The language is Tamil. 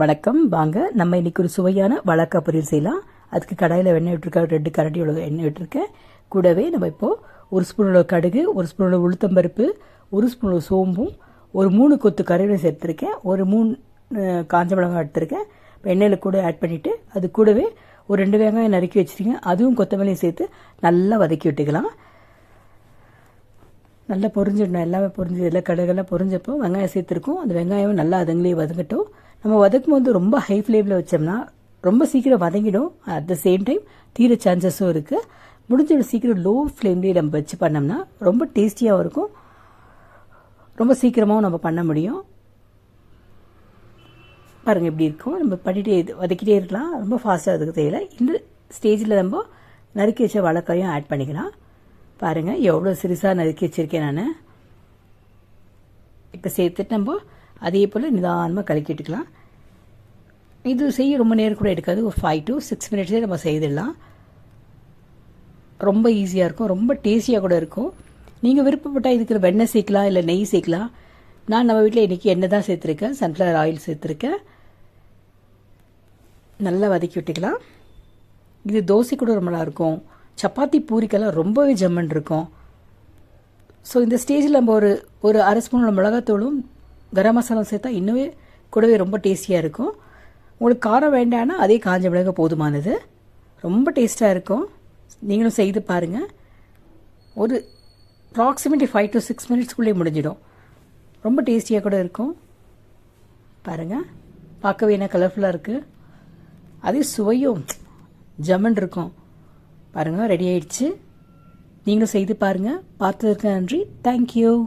வணக்கம். வாங்க நம்ம இன்னைக்கு ஒரு சுவையான வாழைக்காய் பொரியல் செய்யலாம். அதுக்கு கடாயில் எண்ணெய் விட்டுருக்கேன் ரெண்டு கரண்டி அளவு எண்ணெய் விட்டுருக்கேன் கூடவே நம்ம இப்போ ஒரு ஸ்பூன் அளவு கடுகு ஒரு ஸ்பூன் அளவு உளுத்தம்பருப்பு ஒரு ஸ்பூன் அளவு சோம்பும் ஒரு மூணு கொத்து கருவேப்பிலை சேர்த்துருக்கேன். ஒரு மூணு காஞ்ச மிளகாய் எடுத்திருக்கேன். எண்ணெயில் கூட ஆட் பண்ணிவிட்டு அது கூடவே ஒரு ரெண்டு வெங்காயம் நறுக்கி வச்சுருக்கேன். அதுவும் கொத்தமல்லியும் சேர்த்து நல்லா வதக்கி விட்டுக்கலாம். நல்லா பொரிஞ்சிடணும். எல்லாமே பொரிஞ்சு எல்லா கடுகெல்லாம் பொரிஞ்சப்போ வெங்காயம் சேர்த்துருக்கோம். அந்த வெங்காயம் நல்லா அதுங்களே வதங்கட்டும். நம்ம வதக்கும் போது ரொம்ப ஹை ஃப்ளேமில் வச்சோம்னா ரொம்ப சீக்கிரம் வதங்கிடும். அட் த சேம் டைம் தீர சான்சஸும் இருக்குது முடிஞ்ச சீக்கிரம் லோ ஃப்ளேம்லேயே நம்ம வச்சு பண்ணோம்னா ரொம்ப டேஸ்டியாகவும் இருக்கும். ரொம்ப சீக்கிரமாகவும் நம்ம பண்ண முடியும். பாருங்கள் எப்படி இருக்கும். நம்ம பண்ணிகிட்டே வதக்கிட்டே இருக்கலாம். ரொம்ப ஃபாஸ்ட்டாக அதுக்கு தேவையில்லை இந்த ஸ்டேஜில் நம்ம நறுக்கி வச்ச வழக்கையும் ஆட் பண்ணிக்கலாம். பாருங்கள் எவ்வளோ சிறுசாக நறுக்கி வச்சுருக்கேன் நான். இப்போ சேர்த்துட்டு நம்ம அதே போல் நிதானமாக கலக்கிட்டுக்கலாம். இது செய்ய ரொம்ப நேரம் கூட எடுக்காது. ஒரு ஃபைவ் டு சிக்ஸ் மினிட்ஸே நம்ம செய்திடலாம். ரொம்ப ஈஸியாக இருக்கும். ரொம்ப டேஸ்டியாக கூட இருக்கும். நீங்கள் விருப்பப்பட்டால் இதுக்கு வெண்ணெய் சேர்க்கலாம் இல்லை நெய் சேர்க்கலாம். நான் நம்ம வீட்டில் இன்றைக்கி எண்ணெய் தான் சேர்த்துருக்கேன்? சன்ஃப்ளவர் ஆயில் சேர்த்துருக்கேன். நல்லா வதக்கி விட்டுக்கலாம். இது தோசை கூட ரொம்ப நல்லாயிருக்கும். சப்பாத்தி பூரிக்கெல்லாம் ரொம்பவே ஜம்மன் இருக்கும். ஸோ இந்த ஸ்டேஜில் நம்ம ஒரு ஒரு அரை ஸ்பூன் மிளகாத்தூளும் கரம் மசாலா சேர்த்தா இன்னுமே கூடவே ரொம்ப டேஸ்டியாக இருக்கும். உங்களுக்கு காரம் வேண்டான்னா அதே காஞ்ச மிளகு போதுமானது. ரொம்ப டேஸ்ட்டாக இருக்கும். நீங்களும் செய்து பாருங்கள் ஒரு அப்ராக்சிமேட்லி ஃபைவ் டு சிக்ஸ் மினிட்ஸ்க்குள்ளே முடிஞ்சிடும். ரொம்ப டேஸ்டியாக கூட இருக்கும். பாருங்கள் பார்க்கவே என்ன கலர்ஃபுல்லாக இருக்குது அதே சுவையும் ஜமன் இருக்கும். பாருங்கள் ரெடி ஆயிடுச்சு. நீங்களும் செய்து பாருங்கள் பார்த்ததற்கு நன்றி. தேங்க்யூ